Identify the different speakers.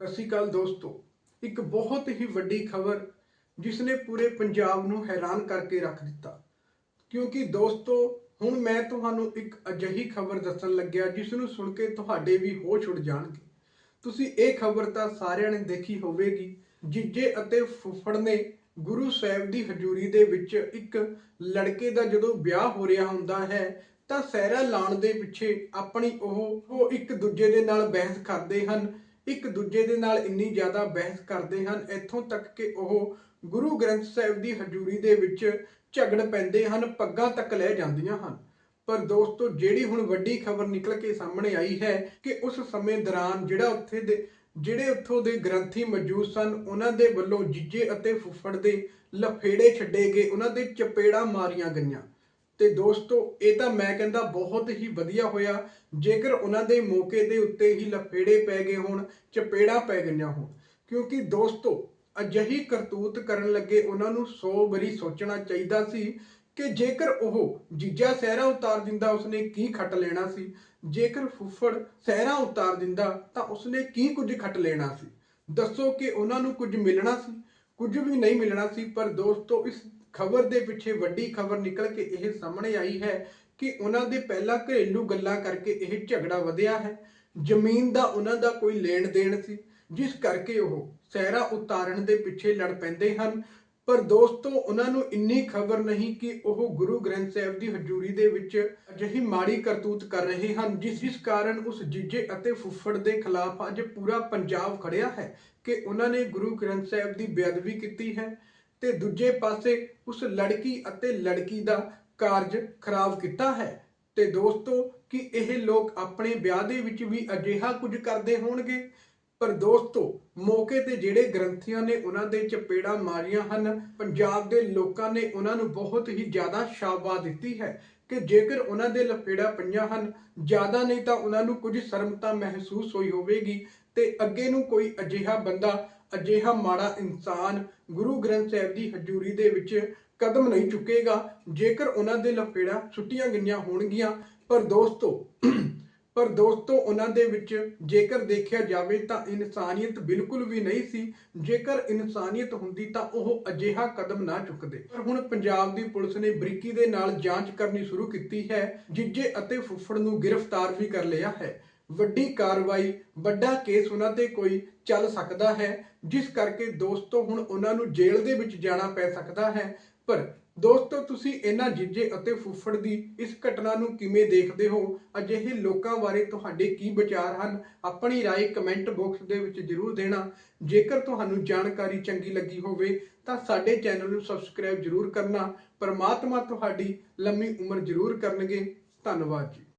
Speaker 1: ਸਤਿ ਸ਼੍ਰੀ ਅਕਾਲ ਦੋਸਤੋ। ਇੱਕ ਬਹੁਤ ਹੀ ਵੱਡੀ ਖਬਰ ਜਿਸ ਨੇ ਪੂਰੇ ਪੰਜਾਬ ਨੂੰ ਹੈਰਾਨ ਕਰਕੇ ਰੱਖ ਦਿੱਤਾ। ਕਿਉਂਕਿ ਦੋਸਤੋ, ਹੁਣ ਮੈਂ ਤੁਹਾਨੂੰ ਇੱਕ ਅਜਿਹੀ ਖਬਰ ਦੱਸਣ ਲੱਗਿਆ ਜਿਸ ਨੂੰ ਸੁਣ ਕੇ ਤੁਹਾਡੇ ਵੀ ਹੋਸ਼ ਉੱਡ ਜਾਣਗੇ। ਤੁਸੀਂ ਇਹ ਖਬਰ ਤਾਂ ਸਾਰਿਆਂ ਨੇ ਦੇਖੀ ਹੋਵੇਗੀ। ਜੀਜੇ ਅਤੇ ਫੁੱਫੜ ਨੇ ਗੁਰੂ ਸਾਹਿਬ ਦੀ ਹਜ਼ੂਰੀ ਦੇ ਵਿੱਚ ਇੱਕ ਲੜਕੇ ਦਾ ਜਦੋਂ ਵਿਆਹ ਹੋ ਰਿਹਾ ਹੁੰਦਾ ਹੈ, ਤਾਂ ਸਹਿਰਾ ਲਾਣ ਦੇ ਪਿੱਛੇ ਆਪਣੀ ਉਹ ਉਹ ਇੱਕ ਦੂਜੇ ਦੇ ਨਾਲ ਬਹਿਸ ਕਰਦੇ ਹਨ। ਇੱਕ ਦੂਜੇ ਦੇ ਨਾਲ ਇੰਨੀ ਜ਼ਿਆਦਾ ਬਹਿਸ ਕਰਦੇ ਹਨ, ਇੱਥੋਂ ਤੱਕ ਕਿ ਉਹ ਗੁਰੂ ਗ੍ਰੰਥ ਸਾਹਿਬ ਦੀ ਹਜ਼ੂਰੀ ਦੇ ਵਿੱਚ ਝਗੜ ਪੈਂਦੇ ਹਨ, ਪੱਗਾਂ ਤੱਕ ਲੈ ਜਾਂਦੀਆਂ ਹਨ। ਪਰ ਦੋਸਤੋ, ਜਿਹੜੀ ਹੁਣ ਵੱਡੀ ਖਬਰ ਨਿਕਲ ਕੇ ਸਾਹਮਣੇ ਆਈ ਹੈ ਕਿ ਉਸ ਸਮੇਂ ਦੌਰਾਨ ਜਿਹੜਾ ਉੱਥੇ ਦੇ, ਜਿਹੜੇ ਉੱਥੋਂ ਦੇ ਗ੍ਰੰਥੀ ਮੌਜੂਦ ਸਨ, ਉਹਨਾਂ ਦੇ ਵੱਲੋਂ ਜੀਜੇ ਅਤੇ ਫੁੱਫੜ ਦੇ ਲਫੇੜੇ ਛੱਡੇ ਗਏ, ਉਹਨਾਂ ਦੇ ਚਪੇੜਾਂ ਮਾਰੀਆਂ ਗਈਆਂ। ਤੇ ਦੋਸਤੋ, ਇਹ ਤਾਂ ਮੈਂ ਕਹਿੰਦਾ ਬਹੁਤ ਹੀ ਵਧੀਆ ਹੋਇਆ। ਜੇਕਰ ਉਹਨਾਂ ਦੇ ਮੌਕੇ ਦੇ ਉੱਤੇ ਹੀ ਲਫੇੜੇ ਪੈ ਗਏ ਹੋਣ, ਚਪੇੜਾਂ ਪੈ ਗਈਆਂ ਹੋਣ, ਕਿਉਂਕਿ ਦੋਸਤੋ, ਅਜਿਹੀ ਕਰਤੂਤ ਕਰਨ ਲੱਗੇ ਉਹਨਾਂ ਨੂੰ 100 ਵਾਰੀ ਸੋਚਣਾ ਚਾਹੀਦਾ ਸੀ ਕਿ ਜੇਕਰ ਉਹ ਜੀਜਾ ਸਹਿਰਾ ਉਤਾਰ ਦਿੰਦਾ, ਉਸਨੇ ਕੀ ਖੱਟ ਲੈਣਾ ਸੀ? ਜੇਕਰ ਫੁੱਫੜ ਸਹਿਰਾ ਉਤਾਰ ਦਿੰਦਾ, ਤਾਂ ਉਸਨੇ ਕੀ ਕੁਝ ਖੱਟ ਲੈਣਾ ਸੀ? ਦੱਸੋ ਕਿ ਉਹਨਾਂ ਨੂੰ ਕੁਝ ਮਿਲਣਾ ਸੀ? ਕੁਝ ਵੀ ਨਹੀਂ ਮਿਲਣਾ ਸੀ, ਪਰ ਦੋਸਤੋ, ਇਸ ਖਬਰ ਦੇ ਪਿੱਛੇ ਵੱਡੀ ਖਬਰ ਨਿਕਲ ਕੇ ਇਹ ਸਾਹਮਣੇ ਆਈ ਹੈ ਕਿ ਉਹਨਾਂ ਦੇ ਪਹਿਲਾਂ ਘਰੇਲੂ ਗੱਲਾਂ ਕਰਕੇ ਇਹ ਝਗੜਾ ਵਧਿਆ ਹੈ। ਜ਼ਮੀਨ ਦਾ ਉਹਨਾਂ ਦਾ ਕੋਈ ਲੈਣ ਦੇਣ ਸੀ, ਜਿਸ ਕਰਕੇ ਉਹ ਸਹਿਰਾ ਉਤਾਰਨ ਦੇ ਪਿੱਛੇ ਲੜ ਪੈਂਦੇ ਹਨ। ਪਰ ਦੋਸਤੋ, ਉਹਨਾਂ ਨੂੰ ਇੰਨੀ ਖਬਰ ਨਹੀਂ ਕਿ ਉਹ ਗੁਰੂ ਗ੍ਰੰਥ ਸਾਹਿਬ ਦੀ ਹਜ਼ੂਰੀ ਦੇ ਵਿੱਚ ਅਜਿਹੀ ਮਾੜੀ ਕਰਤੂਤ ਕਰ ਰਹੇ ਹਨ, ਜਿਸ ਜਿਸ ਕਾਰਨ ਉਸ ਜੀਜੇ ਅਤੇ ਫੁੱਫੜ ਦੇ ਖਿਲਾਫ ਅੱਜ ਪੂਰਾ ਪੰਜਾਬ ਖੜਿਆ ਹੈ ਕਿ ਉਹਨਾਂ ਨੇ ਗੁਰੂ ਗ੍ਰੰਥ ਸਾਹਿਬ ਦੀ ਬੇਅਦਬੀ ਕੀਤੀ ਹੈ। ਤੇ ਦੂਜੇ ਪਾਸੇ ਉਸ ਲੜਕੀ ਅਤੇ ਲੜਕੀ ਦਾ ਕਾਰਜ ਖਰਾਬ ਕੀਤਾ ਹੈ। ਤੇ ਦੋਸਤੋ, ਕਿ ਇਹ ਲੋਕ ਆਪਣੇ ਵਿਆਹ ਦੇ ਵਿੱਚ ਵੀ ਅਜਿਹਾ ਕੁਝ ਕਰਦੇ ਹੋਣਗੇ? ਪਰ ਦੋਸਤੋ, ਮੌਕੇ ਤੇ ਜਿਹੜੇ ਗ੍ਰੰਥੀਆਂ ਨੇ ਉਹਨਾਂ ਦੇ ਚਪੇੜਾਂ ਮਾਰੀਆਂ ਹਨ, ਪੰਜਾਬ ਦੇ ਲੋਕਾਂ ਨੇ ਉਹਨਾਂ ਨੂੰ ਬਹੁਤ ਹੀ ਜ਼ਿਆਦਾ ਸ਼ਾਬਾਸ਼ ਦਿੱਤੀ ਹੈ ਕਿ ਜੇਕਰ ਉਹਨਾਂ ਦੇ ਲਪੇੜਾ ਪਈਆਂ ਹਨ, ਜ਼ਿਆਦਾ ਨਹੀਂ ਤਾਂ ਉਹਨਾਂ ਨੂੰ ਕੁਝ ਸ਼ਰਮਤਾ ਮਹਿਸੂਸ ਹੋਈ ਹੋਵੇਗੀ ਤੇ ਅੱਗੇ ਨੂੰ ਕੋਈ ਅਜਿਹਾ ਬੰਦਾ ਅਜਿਹਾ ਮਾੜਾ ਇਨਸਾਨ ਗੁਰੂ ਗ੍ਰੰਥ ਸਾਹਿਬ ਦੀ ਹਜ਼ੂਰੀ ਦੇ ਵਿੱਚ ਕਦਮ ਨਹੀਂ ਚੁੱਕੇਗਾ। ਜੇਕਰ ਉਹਨਾਂ ਦੇ ਲਪੇੜਾ ਛੁੱਟੀਆਂ ਗਈਆਂ ਹੋਣਗੀਆਂ, ਪਰ ਦੋਸਤੋ ਪਰ ਦੋਸਤੋ, ਉਹਨਾਂ ਦੇ ਵਿੱਚ ਜੇਕਰ ਦੇਖਿਆ ਜਾਵੇ ਤਾਂ ਇਨਸਾਨੀਅਤ ਬਿਲਕੁਲ ਵੀ ਨਹੀਂ ਸੀ। ਜੇਕਰ ਇਨਸਾਨੀਅਤ ਹੁੰਦੀ ਤਾਂ ਉਹ ਅਜਿਹਾ ਕਦਮ ਨਾ ਚੁੱਕਦੇ। ਪਰ ਹੁਣ ਪੰਜਾਬ ਦੀ ਪੁਲਿਸ ਨੇ ਬਰੀਕੀ ਦੇ ਨਾਲ ਜਾਂਚ ਕਰਨੀ ਸ਼ੁਰੂ ਕੀਤੀ ਹੈ। ਜੀਜੇ ਅਤੇ ਫੁੱਫੜ ਨੂੰ ਗ੍ਰਿਫਤਾਰ ਵੀ ਕਰ ਲਿਆ ਹੈ। ਵੱਡੀ ਕਾਰਵਾਈ ਵੱਡਾ ਕੇਸ ਉਹਨਾਂ ਤੇ ਕੋਈ ਚੱਲ ਸਕਦਾ ਹੈ ਜਿਸ ਕਰਕੇ ਦੋਸਤੋ ਹੁਣ ਉਹਨਾਂ ਨੂੰ ਜੇਲ੍ਹ ਦੇ ਵਿੱਚ ਜਾਣਾ ਪੈ ਸਕਦਾ ਹੈ ਪਰ ਦੋਸਤੋ ਤੁਸੀਂ ਇਹਨਾਂ ਜੀਜੇ ਅਤੇ ਫੁੱਫੜ ਦੀ ਇਸ ਘਟਨਾ ਨੂੰ ਕਿਵੇਂ ਦੇਖਦੇ ਹੋ ਅਜਿਹੇ ਲੋਕਾਂ ਬਾਰੇ ਤੁਹਾਡੇ ਕੀ ਵਿਚਾਰ ਹਨ ਆਪਣੀ رائے ਕਮੈਂਟ ਬਾਕਸ ਦੇ ਵਿੱਚ ਜਰੂਰ ਦੇਣਾ ਜੇਕਰ ਤੁਹਾਨੂੰ ਜਾਣਕਾਰੀ ਚੰਗੀ ਲੱਗੀ ਹੋਵੇ ਤਾਂ ਸਾਡੇ ਚੈਨਲ ਨੂੰ ਸਬਸਕ੍ਰਾਈਬ ਜਰੂਰ ਕਰਨਾ ਪਰਮਾਤਮਾ ਤੁਹਾਡੀ ਲੰਮੀ ਉਮਰ ਜਰੂਰ ਕਰਨਗੇ ਧੰਨਵਾਦ ਜੀ